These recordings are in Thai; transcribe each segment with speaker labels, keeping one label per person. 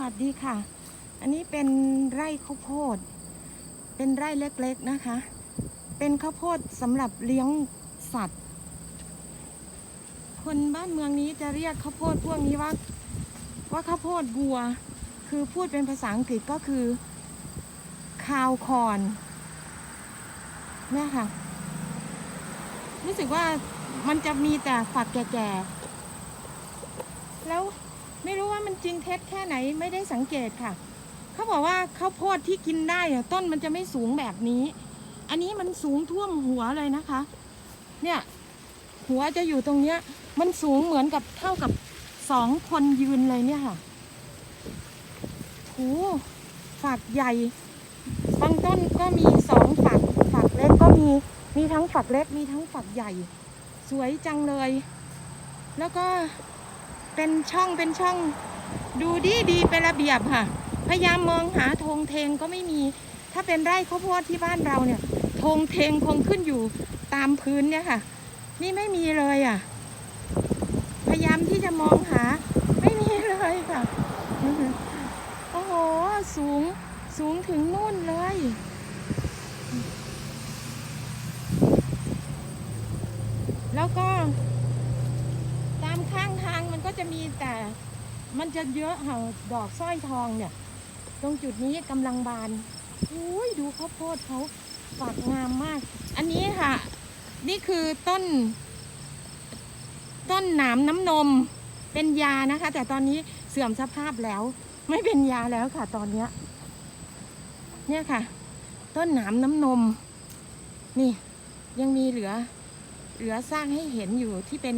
Speaker 1: วัสดีค่ะ อันนี้เป็นไร่ข้าวโพด เป็นไร่เล็กๆนะคะ เป็นข้าวโพดสำหรับเลี้ยงสัตว์ คนบ้านเมืองนี้จะเรียกข้าวโพดพวกนี้ว่าว่าข้าวโพดบัว คือพูดเป็นภาษาอังกฤษก็คือคาวคอนเนี่ยค่ะ รู้สึกว่ามันจะมีแต่ฝักแก่ๆ แล้ว ไม่รู้ว่ามันจริงเท็จแค่ไหนไม่ได้สังเกตค่ะ เขาบอกว่าข้าวโพดที่กินได้ต้นมันจะไม่สูงแบบนี้ อันนี้มันสูงท่วมหัวเลยนะคะ เนี่ย หัวจะอยู่ตรงเนี้ย มันสูงเหมือนกับเท่ากับสองคนยืนเลยเนี่ยค่ะโอ้ฝักใหญ่ บางต้นก็มีสองฝัก ฝักเล็กก็มี มีทั้งฝักเล็กมีทั้งฝักใหญ่ สวยจังเลย แล้วก็ เป็นช่องเป็นช่อง ดูดีดีเป็นระเบียบค่ะ พยายามมองหาธงเทงก็ไม่มี ถ้าเป็นไร่ข้าวโพดที่บ้านเราเนี่ยธงเทงคงขึ้นอยู่ตามพื้นเนี่ยค่ะ นี่ไม่มีเลยอะ พยายามที่จะมองหา ไม่มีเลยค่ะ โอ้โห สูงสูงถึงนู่นเลยแล้วก็ ตามข้างทางมันก็ จะมีแต่มันจะเยอะค่ะดอกสร้อยทองเนี่ย ตรงจุดนี้กำลังบานอุ้ยดูข้าวโพดเขาฝักงามมาก อันนี้ค่ะ นี่คือต้น ต้นหนามน้ำนมเป็นยานะคะ แต่ตอนนี้เสื่อมสภาพแล้ว ไม่เป็นยาแล้วค่ะ ตอนเนี้ยเนี่ยค่ะ ต้นหนามน้ำนม นี่ยังมีเหลือ เหลือสร้างให้เห็นอยู่ที่เป็น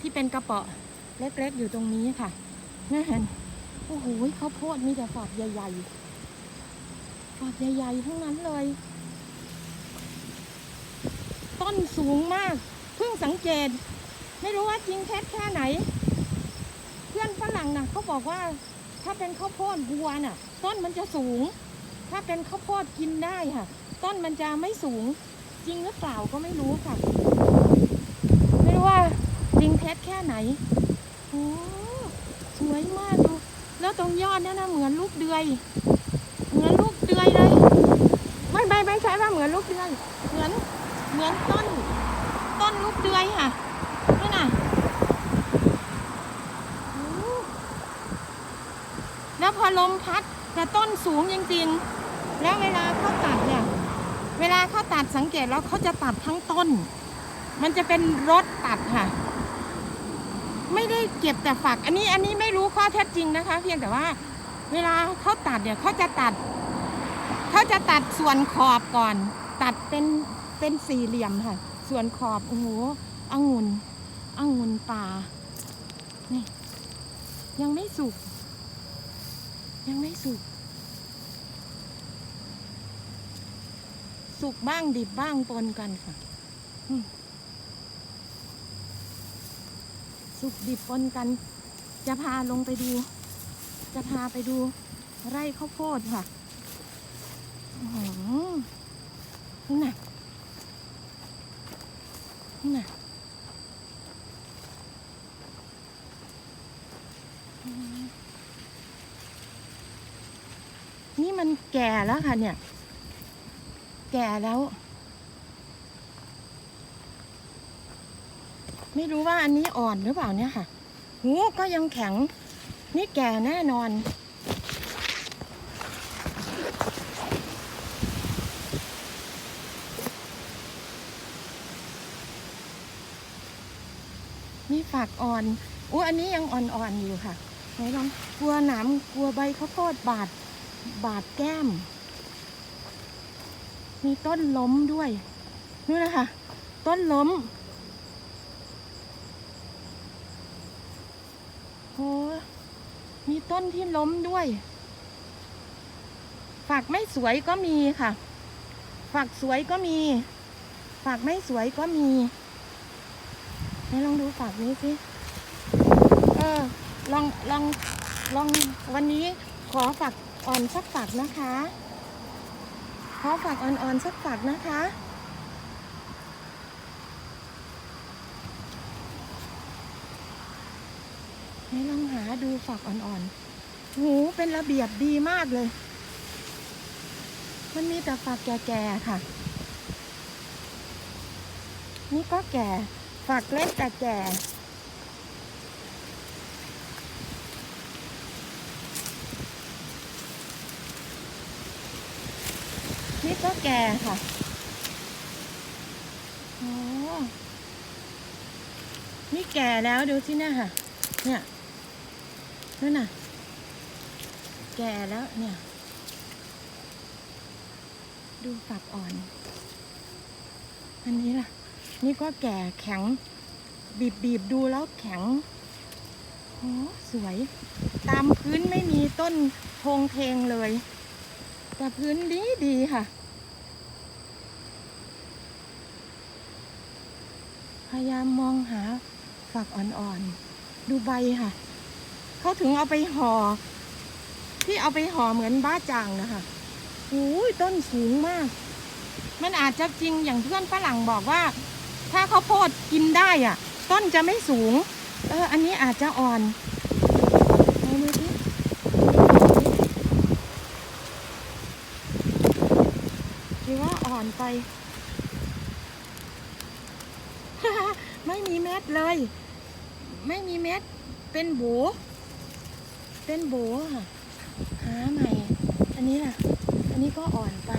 Speaker 1: ที่เป็นกระเปาะเล็กๆอยู่ตรงนี้ค่ะนี่เห็นโอ้โหข้าวโพดมีแต่ฝักใหญ่ๆฝักใหญ่ๆทั้งนั้นเลย ต้นสูงมาก เพิ่งสังเกต ไม่รู้ว่าจริงเท็จแค่ไหน เพื่อนฝรั่งนะเขาบอกว่าถ้าเป็นข้าวโพดบัวน่ะ ต้นมันจะสูง ถ้าเป็นข้าวโพดกินได้ค่ะ ต้นมันจะไม่สูงจริงหรือเปล่าก็ไม่รู้ค่ะ จริงเท็จแค่ไหนโอ้สวยมากดู แล้วตรงยอดนั่นนะเหมือนลูกเดือย เหมือนลูกเดือยเลยไม่ไม่ไม่ใช่ว่าเหมือนลูกเดือยเหมือนเหมือนต้น ต้นลูกเดือยค่ะนี่นน่ะแล้วพอลมพัดแต่ต้นสูงจริงๆ แล้วเวลาเขาตัดเนี่ย เวลาเขาตัดสังเกตแล้วเขาจะตัดทั้งต้น มันจะเป็นรถตัดค่ะ ไม่ได้เก็บแต่ฝัก อันนี้อันนี้ไม่รู้ข้อเท็จจริงนะคะ เพียงแต่ว่า เวลาเขาตัดเนี่ยเขาจะตัดเขาจะตัดส่วนขอบก่อน ตัดเป็นเป็นสี่เหลี่ยมค่ะ ส่วนขอบโอ้โหองุ่นองุ่นป่านี่ยังไม่สุก ยังไม่สุก สุกบ้างดิบบ้างปนกันค่ะอืม สุกดิบปนกัน จะพาลงไปดู จะพาไปดูไร่ข้าวโพดค่ะหนี่น่ะนี่น่ะนี่มันแก่แล้วค่ะเนี่ย แก่แล้ว ไม่รู้ว่าอันนี้อ่อนหรือเปล่าเนี่ยค่ะหูก็ยังแข็ง นี่แก่แน่นอนนี่ฝักอ่อนอู้อันนี้ยังอ่อนๆอยู่ค่ะไหนลองกลัวหนามกลัวใบข้าวโพดบาดบาดแก้ม มีต้นล้มด้วยนู่นนะคะ ต้นล้ม โหมีต้นที่ล้มด้วย ฝักไม่สวยก็มีค่ะ ฝักสวยก็มี ฝักไม่สวยก็มีไหนลองดูฝักนี้สิ เออ ลองลองลองวันนี้ขอฝักอ่อนสักฝักนะคะ ขอฝักอ่อนๆสักฝักนะคะ ให้ลองหาดูฝักอ่อนๆ หูเป็นระเบียบดีมากเลย มันมีแต่ฝักแก่ๆค่ะ นี่ก็แก่ ฝักเล็กแต่แก่ นี่ก็แก่ค่ะโอ้นี่แก่แล้วดูที่นี่ค่ะ เนี่ย นั่นน่ะ แก่แล้วเนี่ย ดูฝักอ่อน อันนี้ล่ะ นี่ก็แก่แข็ง บีบบีบดูแล้วแข็งโอ้สวย ตามพื้นไม่มีต้นพงเพงเลย แต่พื้นดีดีค่ะ พยายามมองหาฝักอ่อนๆ ดูใบค่ะ เขาถึงเอาไปห่อ ที่เอาไปห่อเหมือนบ้าจ่างนะคะโอ้ยต้นสูงมาก มันอาจจะจริงอย่างเพื่อนฝรั่งบอกว่า ถ้าเขาโพดกินได้อะ ต้นจะไม่สูง เออ อันนี้อาจจะอ่อนไหนดูว่าอ่อนไป ไม่มีเม็ดเลย ไม่มีเม็ดเป็นโบ เป็นโบค่ะหาใหม่ อันนี้ล่ะ อันนี้ก็อ่อนไป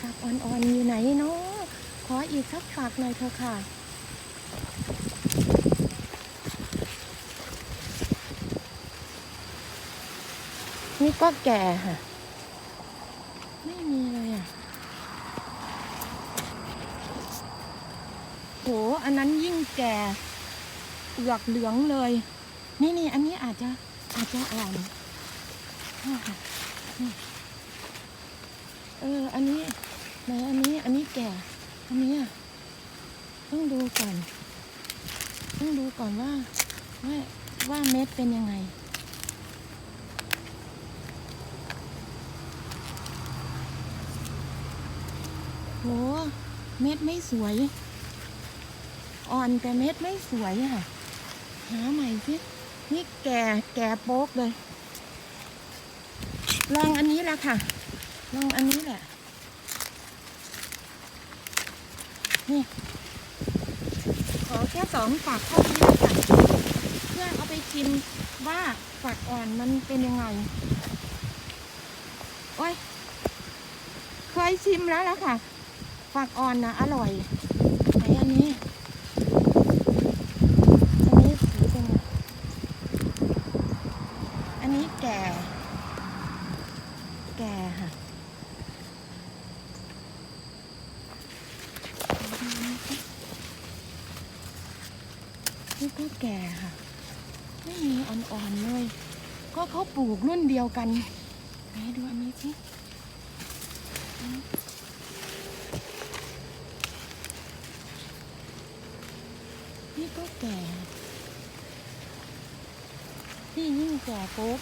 Speaker 1: ฝักอ่อนๆอยู่ไหนเนาะขออีกสักฝักหน่อยเถอะค่ะนี่ก็แก่ค่ะ ไม่มีเลยอะโหอันนั้นยิ่งแก่เปลือกเหลืองเลย นี่นี่อันนี้อาจจะอาจจะอ่อนนี่ค่ะนี่เออ อันนี้ไหนอันนี้ อันนี้แก่ อันนี้ต้องดูก่อน ต้องดูก่อนว่า ว่าว่าเม็ดเป็นยังไง โห เม็ดไม่สวย อ่อนแต่เม็ดไม่สวยค่ะ หาใหม่สิ นี่แก่แก่โป๊กเลย ลองอันนี้แหละค่ะ ลองอันนี้แหละ นี่ ขอแค่สองฝักเท่านี้เลยค่ะเพื่อเอาไปชิมว่าฝักอ่อนมันเป็นยังไง โอ้ย เคยชิมแล้วละค่ะ ฝักอ่อนนะอร่อยไหนอันนี้นี้สีเป็นไงอั นนี้แก่ แก่ค่ะนี่ก็แก่ค่ะ ไม่มีอ่อนๆเลย ก็เขาปลูกรุ่นเดียวกันไหนดูอันนี้สินี่ก็แก่ นี่ยิ่ง แก่ปุ๊บ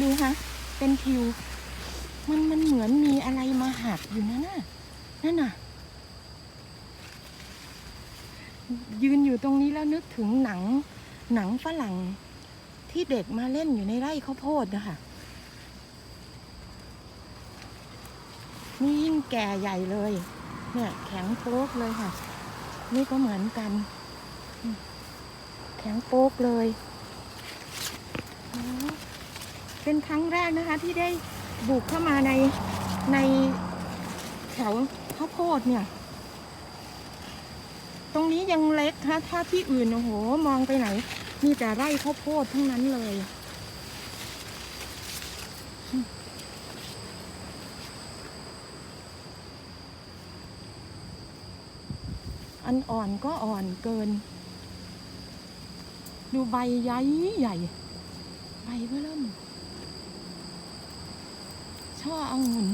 Speaker 1: ดูคะเป็นทิว มันมันเหมือนมีอะไรมาหักอยู่นั่นน่ะนั่นน่ะ ยืนอยู่ตรงนี้แล้วนึกถึงหนัง หนังฝรั่งที่เด็กมาเล่นอยู่ในไร่ข้าวโพดนะคะนี่ยิ่งแก่ใหญ่เลย เนี่ย แข็งโป๊กเลยค่ะ นี่ก็เหมือนกัน แข็งโป๊กเลย เป็นครั้งแรกนะคะที่ได้บุกเข้ามาในในแถวข้าวโพดเนี่ย ตรงนี้ยังเล็กนะถ้าที่อื่นโอ้โห มองไปไหน มีแต่ไร่ข้าวโพดทั้งนั้นเลย อันอ่อนก็อ่อนเกิน ดูใบใหญ่ใหญ่ ใบเพิ่มช่อองุ่น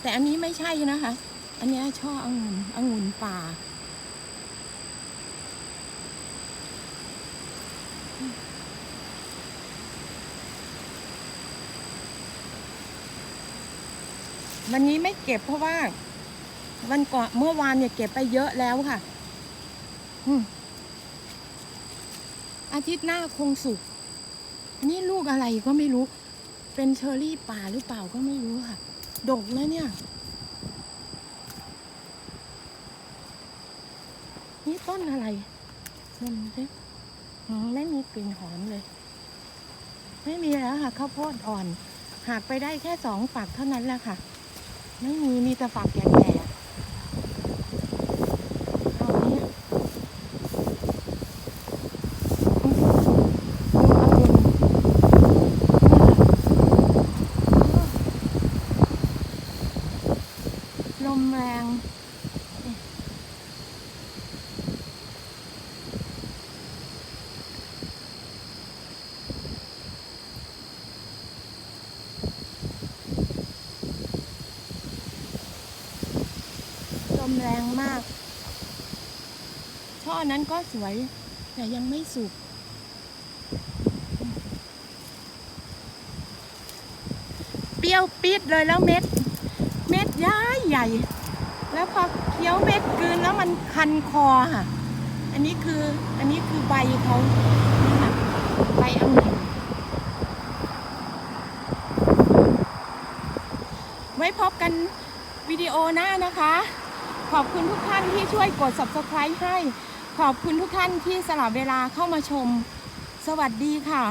Speaker 1: แต่อันนี้ไม่ใช่นะคะ อันนี้ช่อองุ่นองุ่นป่า วันนี้ไม่เก็บเพราะว่า วันก่อนเมื่อวานเนี่ยเก็บไปเยอะแล้วค่ะ อาทิตย์หน้าคงสุก อันนี่ลูกอะไรก็ไม่รู้ เป็นเชอร์รี่ป่าหรือเปล่าก็ไม่รู้ค่ะ ดกแล้วเนี่ย นี่ต้นอะไรดมสิอืมไม่มีกลิ่นหอมเลย ไม่มีแล้วค่ะข้าวโพดอ่อน หากไปได้แค่สองฝักเท่านั้นแหละค่ะ ไม่มีมีแต่ฝักแก่ๆเอาเนี้ยอืมเอาเงินลมแรง ล มแรงมาก ช่อนั้นก็สวย แต่ยังไม่สุกเปรี้ยวปี๊ดเลยแล้วเม็ด เม็ดย้ายใหญ่ แล้วพอเคี้ยวเม็ดกลืนแล้วมันคันคอค่ะ อันนี้คืออันนี้คือใบเขานี่ค่ะใบองุ่นไว้พบกันวิดีโอหน้านะคะ ขอบคุณทุกท่านที่ช่วยกด subscribe ให้ ขอบคุณทุกท่านที่สละเวลาเข้ามาชม สวัสดีค่ะ